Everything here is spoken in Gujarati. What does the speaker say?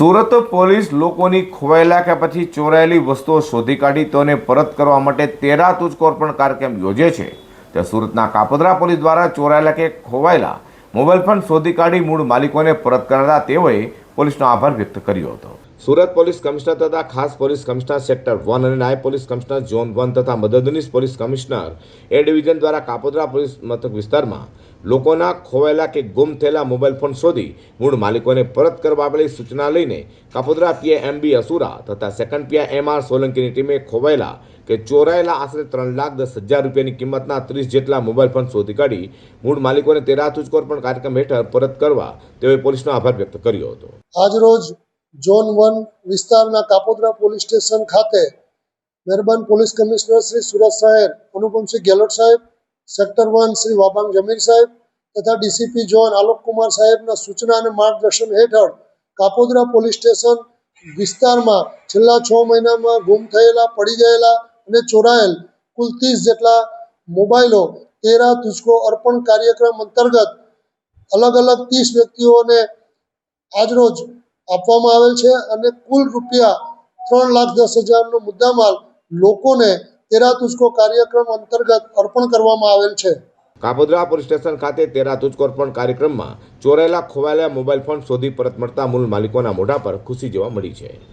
સુરત પોલીસ લોકોની ખોવાયેલા કે પછી ચોરાયેલી વસ્તુઓ શોધી કાઢી તેને પરત કરવા માટે તેરા તુજકો પણ કાર્યક્રમ યોજે છે. તે સુરતના કાપોદરા પોલીસ દ્વારા ચોરાયેલા કે ખોવાયેલા મોબાઈલ ફોન શોધી કાઢી મૂળ માલિકોને પરત કરાતા તેઓએ પોલીસનો આભાર વ્યક્ત કર્યો હતો. સુરત પોલીસ કમિશનર તથા ખાસ પોલીસ કમિશનર સેક્ટર વન અને નાયબ પોલીસ કમિશનર ઝોન વન તથા મદદનીશ પોલીસ કમિશનર એ ડિવિઝન દ્વારા કાપોદ્રા પોલીસ મથક વિસ્તારમાં લોકોના ખોવાયેલા કે ગુમ થયેલા મોબાઈલ ફોન શોધી મૂળ માલિકોને પરત કરવા આપેલી સૂચના લઈને કાપોદ્રા પીએ એમ બી અસુરા તથા સેકન્ડ પીઆઈ એમ આર સોલંકીની ટીમે ખોવાયેલા કે ચોરાયેલા આશરે ત્રણ લાખ દસ હજાર રૂપિયાની કિંમતના ત્રીસ જેટલા મોબાઈલ ફોન શોધી કાઢી મૂળ માલિકોને તેરા તુજકોર પણ કાર્યક્રમ હેઠળ પરત કરવા તેઓએ પોલીસનો આભાર વ્યક્ત કર્યો હતો. આજરોજ ઝોન વન વિસ્તારના કાપોદ્રા પોલીસ સ્ટેશન ખાતે મહેરબાન પોલીસ કમિશનર શ્રી સુરત શહેર અનુપમસિંહ ગેહલોત સાહેબ, સેક્ટર વન શ્રી વાબાંગ જમીર સાહેબ તથા ડીસીપી ઝોન આલોકકુમાર સાહેબના સૂચના અને માર્ગદર્શન હેઠળ કાપોદ્રા પોલીસ સ્ટેશન વિસ્તારમાં છેલ્લા છ મહિનામાં ગુમ થયેલા, પડી ગયેલા અને ચોરાયેલ કુલ ત્રીસ જેટલા મોબાઈલો તેરા તુજકો અર્પણ કાર્યક્રમ અંતર્ગત અલગ અલગ ત્રીસ વ્યક્તિઓને આજરોજ આપવામાં આવેલ છે અને કુલ રૂપિયા ત્રણ લાખ દસ હજારનો મુદ્દામાલ લોકોને તેરા તુજકો કાર્યક્રમ અંતર્ગત અર્પણ કરવામાં આવેલ છે. કાપોદ્રા પોલીસ સ્ટેશન ખાતે તેરા તુજકો અર્પણ કાર્યક્રમમાં ચોરાયેલા ખોવાયેલા મોબાઈલ ફોન શોધી પરત મળતા મૂળ માલિકોના મોઢા પર ખુશી જોવા મળી છે.